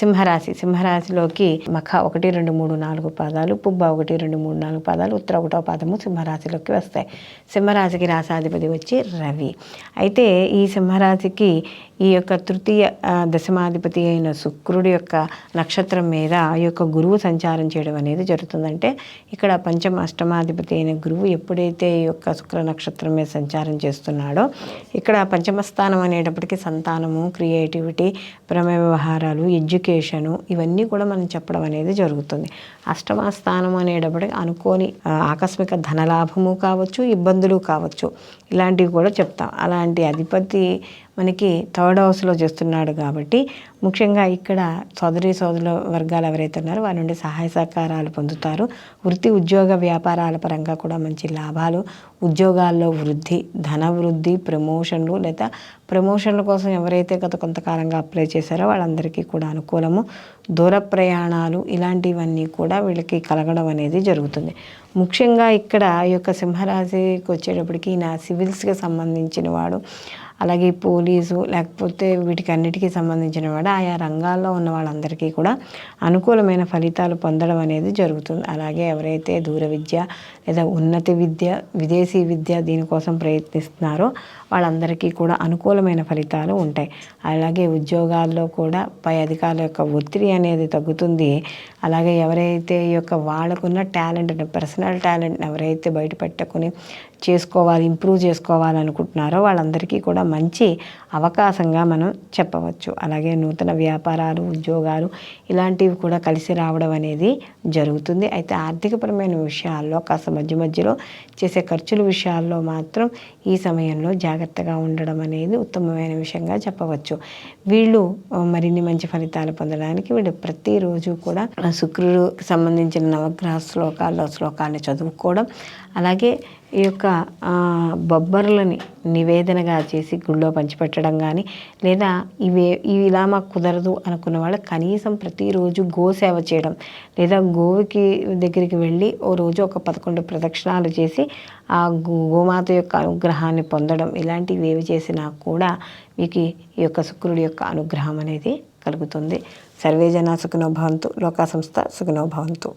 సింహరాశి. సింహరాశిలోకి మఖ ఒకటి రెండు మూడు నాలుగు పాదాలు పుబ్బ ఒకటి రెండు మూడు నాలుగు పాదాలు ఉత్తర ఒకటో పాదము సింహరాశిలోకి వస్తాయి. సింహరాశికి రాసాధిపతి వచ్చి రవి. అయితే ఈ సింహరాశికి ఈ యొక్క తృతీయ దశమాధిపతి అయిన శుక్రుడి యొక్క నక్షత్రం మీద ఈ యొక్క గురువు సంచారం చేయడం అనేది జరుగుతుందంటే ఇక్కడ పంచమ అష్టమాధిపతి అయిన గురువు ఎప్పుడైతే ఈ యొక్క శుక్ర నక్షత్రం మీద సంచారం చేస్తున్నాడో ఇక్కడ పంచమ స్థానం అనేటప్పటికీ సంతానము క్రియేటివిటీ ప్రమే వ్యవహారాలు ఎడ్యుకేషన్ ఇవన్నీ కూడా మనం చెప్పడం అనేది జరుగుతుంది. అష్టమ స్థానం అనేటప్పటికి అనుకోని ఆకస్మిక ధనలాభము కావచ్చు ఇబ్బందులు కావచ్చు ఇలాంటివి కూడా చెప్తాం. అలాంటి అధిపతి మనకి థర్డ్ హౌస్లో చేస్తున్నాడు కాబట్టి ముఖ్యంగా ఇక్కడ సోదరి సోదరుల వర్గాలు ఎవరైతే ఉన్నారో వారి నుండి సహాయ సహకారాలు పొందుతారు. వృత్తి ఉద్యోగ వ్యాపారాల పరంగా కూడా మంచి లాభాలు ఉద్యోగాల్లో వృద్ధి ధన వృద్ధి ప్రమోషన్లు లేదా ప్రమోషన్ల కోసం ఎవరైతే గత కొంతకాలంగా అప్లై చేశారో వాళ్ళందరికీ కూడా అనుకూలము. దూర ప్రయాణాలు ఇలాంటివన్నీ కూడా వీళ్ళకి కలగడం అనేది జరుగుతుంది. ముఖ్యంగా ఇక్కడ ఈ యొక్క సింహరాశికి వచ్చేటప్పటికి నా సివిల్స్కి సంబంధించిన వాడు. అలాగే పోలీసు లేకపోతే వీటికి అన్నిటికీ సంబంధించిన వాడు ఆయా రంగాల్లో ఉన్న వాళ్ళందరికీ కూడా అనుకూలమైన ఫలితాలు పొందడం అనేది జరుగుతుంది. అలాగే ఎవరైతే దూర విద్య లేదా ఉన్నత విద్య విదేశీ విద్య దీనికోసం ప్రయత్నిస్తున్నారో వాళ్ళందరికీ కూడా అనుకూలమైన ఫలితాలు ఉంటాయి. అలాగే ఉద్యోగాల్లో కూడా పై అధికారుల యొక్క ఒత్తిడి అనేది తగ్గుతుంది. అలాగే ఎవరైతే ఈ యొక్క వాళ్ళకున్న టాలెంట్ పర్సనల్ టాలెంట్ని ఎవరైతే బయట పెట్టుకుని చేసుకోవాలి ఇంప్రూవ్ చేసుకోవాలనుకుంటున్నారో వాళ్ళందరికీ కూడా మంచి అవకాశంగా మనం చెప్పవచ్చు. అలాగే నూతన వ్యాపారాలు ఉద్యోగాలు ఇలాంటివి కూడా కలిసి రావడం అనేది జరుగుతుంది. అయితే ఆర్థికపరమైన విషయాల్లో కాస్త మధ్య మధ్యలో చేసే ఖర్చుల విషయాల్లో మాత్రం ఈ సమయంలో జాగ్రత్తగా ఉండడం అనేది ఉత్తమమైన విషయంగా చెప్పవచ్చు. వీళ్ళు మరిన్ని మంచి ఫలితాలు పొందడానికి వీళ్ళు ప్రతిరోజు కూడా శుక్రుడు శుక్రుడికి సంబంధించిన నవగ్రహ శ్లోకాల్లో శ్లోకాన్ని చదువుకోవడం అలాగే ఈ యొక్క బొబ్బర్లని నివేదనగా చేసి గుళ్ళో పంచిపెట్టడం కానీ లేదా ఇవే ఇవి ఇలా మాకు కుదరదు అనుకున్న వాళ్ళు కనీసం ప్రతిరోజు గోసేవ చేయడం లేదా గోవుకి దగ్గరికి వెళ్ళి ఓ రోజు ఒక పదకొండు ప్రదక్షిణాలు చేసి ఆ గో గోమాత యొక్క అనుగ్రహాన్ని పొందడం ఇలాంటివి ఏవి చేసినా కూడా మీకు ఈ యొక్క శుక్రుడి యొక్క అనుగ్రహం అనేది కలుగుతుంది. సర్వేజన సుఖనోభవంతు భవంతు లోకా సంస్థ సుఖనోభవంతు